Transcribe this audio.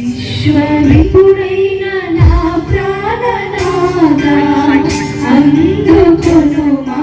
విశ్వనిపుడైన నా ప్రాణనాదా అందుకొను మా